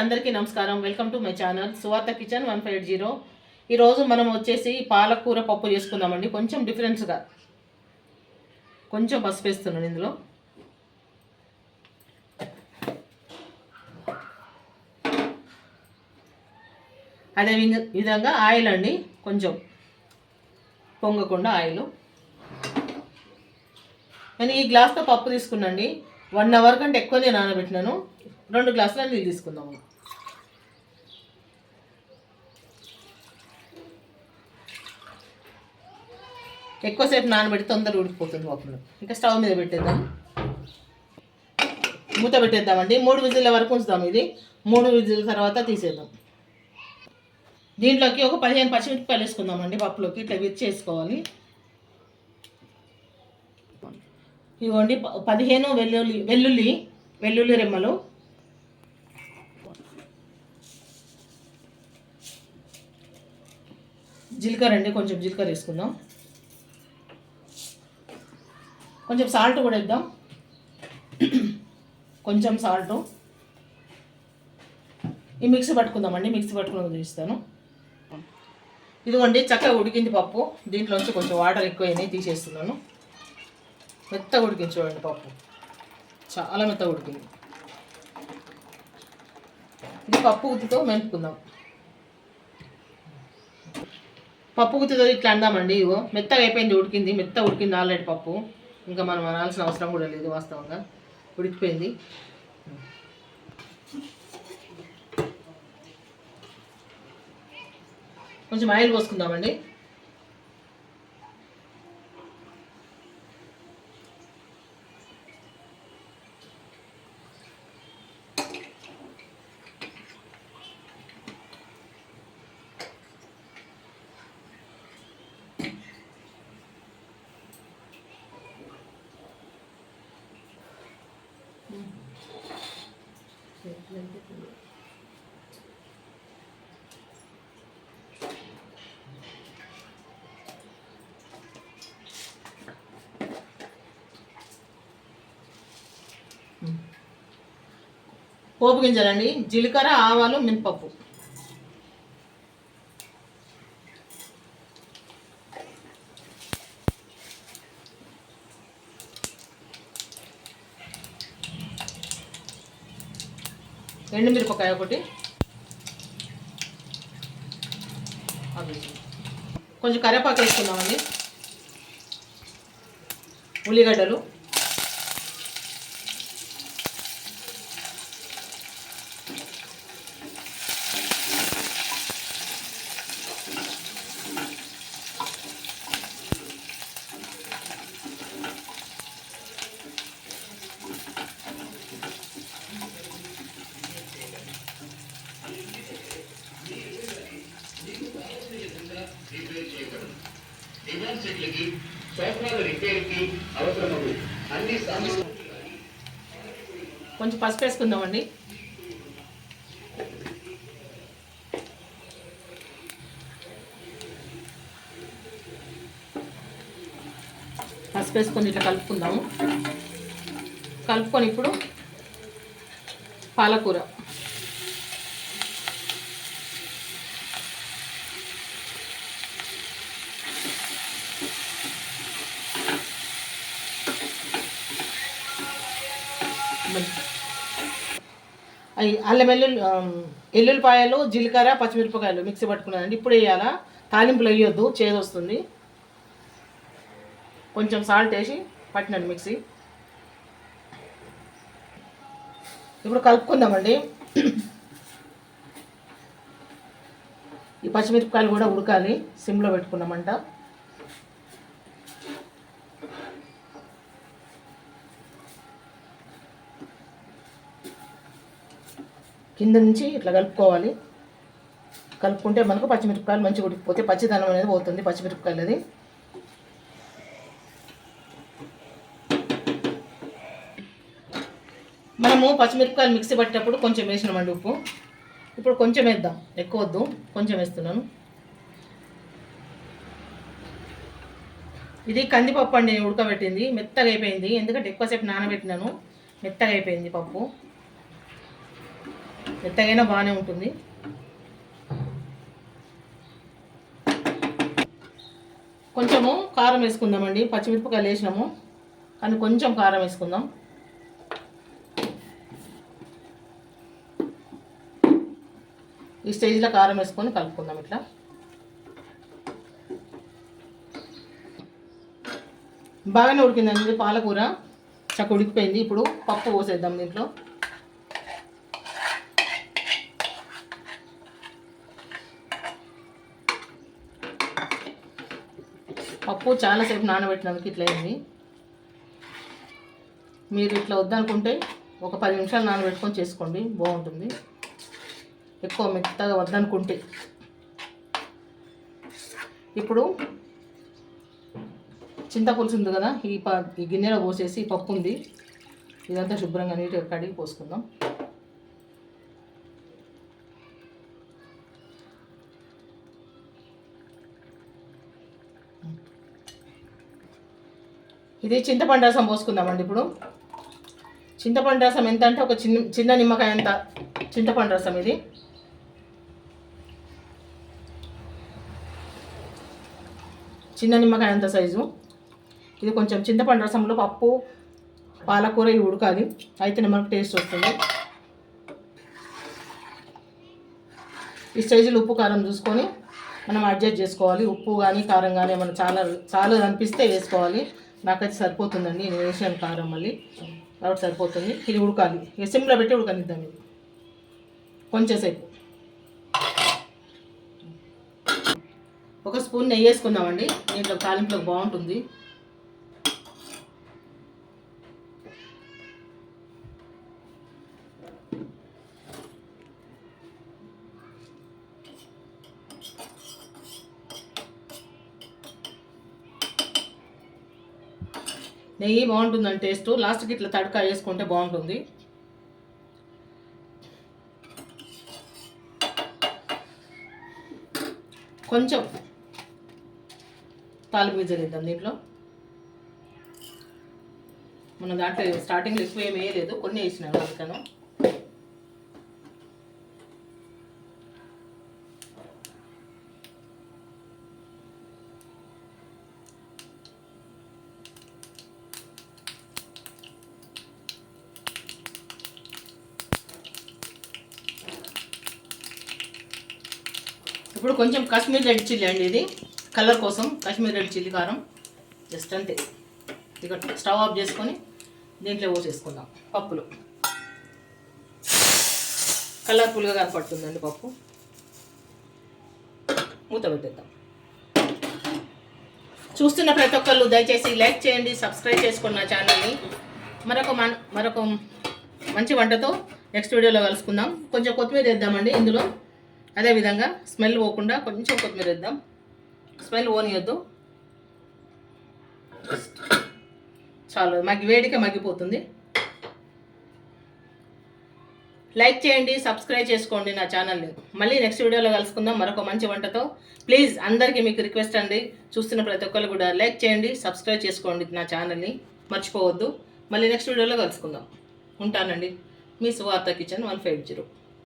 అందరికీ నమస్కారం. Welcome to my channel Suvartha kitchen one five zero. ఈరోజు మనం వచ్చేసి పాలకూర పప్పు చేసుకుందామండి. కొంచెం డిఫరెన్స్గా కొంచెం పసుపు వేస్తున్నాను ఇందులో. అదే విధంగా ఆయిల్ అండి. కొంచెం పొంగకుండా ఆయిల్. నేను ఈ గ్లాస్తో పప్పు తీసుకున్నాండి. వన్ అవర్ కంటే ఎక్కువనే నానబెట్టినాను. రెండు గ్లాసుల నీళ్ళు తీసుకుందాము. ఎక్కువసేపు నానబెట్టి తొందరగా ఉడికిపోతుంది పప్పులు ఇంకా స్టవ్ మీద పెట్టేద్దాం. మూత పెట్టేద్దామండి. మూడు విజిల్ల వరకు ఉంచుదాం ఇది. మూడు విజిల్ తర్వాత తీసేద్దాం. దీంట్లోకి ఒక పదిహేను పచ్చిమిరపకాయలు వేసుకుందామండి పప్పులోకి. ఇట్లా విచ్చేసుకోవాలి ఇవ్వండి ప- పదిహేను వెల్లుల్లి వెల్లుల్లి వెల్లుల్లి రెమ్మలు. జీలకర్ర అండి కొంచెం జీలకర్ర వేసుకుందాం. కొంచెం సాల్ట్ కూడా వేద్దాం. కొంచెం సాల్ట్. ఈ మిక్సీ పట్టుకుందామండి మిక్సీ పట్టుకుని చూపిస్తాను ఇదిగోండి చక్కగా ఉడికింది పప్పు. దీంట్లోంచి కొంచెం వాటర్ ఎక్కువైనాయి తీసేస్తున్నాను. మెత్తగా ఉడికింది చూడండి పప్పు. చాలా మెత్తగా ఉడికింది. ఇది పప్పు ఉత్తితో మెంపుకుందాం. పప్పు గుత్తితో ఇట్లా అందామండి ఇగో. మెత్తగా అయిపోయింది ఉడికింది. మెత్త ఉడికింది ఆల్రెడీ పప్పు. ఇంకా మనం అనాల్సిన అవసరం కూడా లేదు వాస్తవంగా. ఉడికిపోయింది. కొంచెం ఆయిల్ పోసుకుందామండి. పోపు గింజలండి. జీలకర్ర ఆవాలు మినపప్పు. ఎండుమిరపకాయ ఒకటి. అవి. కొంచెం కరివేపాకు వేసుకుందామండి. ఉల్లిగడ్డలు. డిమాండ్స్కి సాఫ్ట్వేర్ రిపేర్కి అవసరమవు అన్ని సామాన్లు కొంచెం పసుపు వేసుకుందామండి. పసుపు వేసుకొని ఇట్లా కలుపుకుందాము. కలుపుకొని ఇప్పుడు పాలకూర. అల్లం వెల్లుల్లి ఎల్లుల్లిపాయలు జీలకర్ర పచ్చిమిరపకాయలు మిక్సీ పట్టుకున్నానండి. ఇప్పుడు వేయాలా తాలింపులు వేయొద్దు చేదు వస్తుంది. కొంచెం సాల్ట్ వేసి పట్టినండి మిక్సీ. ఇప్పుడు కలుపుకుందామండి. ఈ పచ్చిమిరపకాయలు కూడా ఉడకాలి. సిమ్లో పెట్టుకున్నామంట. కింద నుంచి ఇట్లా కలుపుకోవాలి. కలుపుకుంటే మనకు పచ్చిమిరపకాయలు మంచిగా ఉడికిపోతే పచ్చిదనం అనేది పోతుంది పచ్చిమిరపకాయలు అది మనము పచ్చిమిరపకాయలు మిక్సీ పట్టేటప్పుడు కొంచెం వేసినామండి ఉప్పు. ఇప్పుడు కొంచెం వేద్దాం. ఎక్కువ వద్దు. కొంచెం వేస్తున్నాను. ఇది కందిపప్పు అండి నేను ఉడకబెట్టింది. మెత్తగా అయిపోయింది. ఎందుకంటే ఎక్కువసేపు నానబెట్టినాను. మెత్తగా అయిపోయింది పప్పు. మెత్తగైనా బాగానే ఉంటుంది. కొంచెము కారం వేసుకుందామండి. పచ్చిమిరపకాయలు వేసినాము. కానీ కొంచెం కారం వేసుకుందాం. ఈ స్టేజ్లో కారం వేసుకొని కలుపుకుందాం ఇట్లా. బాగానే ఉడికిందండి పాలకూర. చక్క ఉడికిపోయింది. ఇప్పుడు పప్పు పోసేద్దాం దీంట్లో. పప్పు చాలాసేపు నానబెట్టినందుకు ఇట్లా అయింది. మీరు ఇట్లా వద్దనుకుంటే ఒక పది నిమిషాలు నానబెట్టుకొని చేసుకోండి బాగుంటుంది. ఎక్కువ మెత్తగా వద్దనుకుంటే. ఇప్పుడు చింతపులుసు ఉంది కదా ఈ ప ఈ గిన్నెలో పోసేసి పప్పు ఉంది. ఇదంతా శుభ్రంగా నీట్గా కడిగి పోసుకుందాం. ఇది చింతపండు రసం పోసుకుందామండి ఇప్పుడు. చింతపండు రసం ఎంత అంటే ఒక చిన్న చిన్న నిమ్మకాయ అంత చింతపండు రసం ఇది. చిన్న నిమ్మకాయ అంత సైజు. ఇది కొంచెం చింతపండు రసంలో పప్పు పాలకూర ఇవి ఉడకాలి. అయితేనే మనకు టేస్ట్ వస్తుంది. ఈ స్టేజ్లో ఉప్పు కారం చూసుకొని మనం అడ్జస్ట్ చేసుకోవాలి. ఉప్పు కానీ కారం కానీ ఏమైనా చాలా చాలా అనిపిస్తే వేసుకోవాలి. నాకైతే సరిపోతుందండి. నేను వేసాను కారం మళ్ళీ. కాబట్టి సరిపోతుంది. ఇది ఉడకాలి. ఇక సిమ్లో పెట్టి ఉడకనిద్దాం ఇది. కొంచెంసేపు ఒక స్పూన్ నెయ్యి వేసుకుందామండి. దీంట్లో కాలింపులో బాగుంటుంది. నెయ్యి బాగుంటుందండి టేస్ట్. లాస్ట్కి ఇట్లా తడక వేసుకుంటే బాగుంటుంది. కొంచెం తాలింపు గింజలు వేద్దాం దీంట్లో. మన దాంట్లో స్టార్టింగ్లో ఎక్కువ ఏమి వేయలేదు. కొన్ని వేసినాను అందుకను ఇప్పుడు కొంచెం కాశ్మీర్ రెడ్ చిల్లీ అండి ఇది. కలర్ కోసం కాశ్మీర్ రెడ్ చిల్లీ కారం. జస్ట్ అంతే. ఇక స్టవ్ ఆఫ్ చేసుకొని దీంట్లో పోసేసుకుందాం పప్పులు. కలర్ఫుల్గా కనపడుతుందండి పప్పు. మూత పెట్టేద్దాం. చూస్తున్న ప్రతి ఒక్కళ్ళు దయచేసి లైక్ చేయండి సబ్స్క్రైబ్ చేసుకోండి నా ఛానల్ని. మరొక మన మరొక మంచి వంటతో నెక్స్ట్ వీడియోలో కలుసుకుందాం. కొంచెం కొత్తిమీర వేద్దామండి ఇందులో. అదేవిధంగా స్మెల్ పోకుండా కొంచెం కొత్తిమీర వేద్దాం. స్మెల్ పోనీయొద్దు. చాలు మగ్గి వేడిక మగ్గిపోతుంది. లైక్ చేయండి సబ్స్క్రైబ్ చేసుకోండి నా ఛానల్ని మళ్ళీ నెక్స్ట్ వీడియోలో కలుసుకుందాం. మరొక మంచి వంటతో. ప్లీజ్ అందరికీ మీకు రిక్వెస్ట్ అండి. చూస్తున్న ప్రతి ఒక్కరు కూడా లైక్ చేయండి సబ్స్క్రైబ్ చేసుకోండి నా ఛానల్ని మర్చిపోవద్దు. మళ్ళీ నెక్స్ట్ వీడియోలో కలుసుకుందాం. ఉంటానండి. మీ సువార్త కిచెన్ వన్ ఫైవ్ జీరో.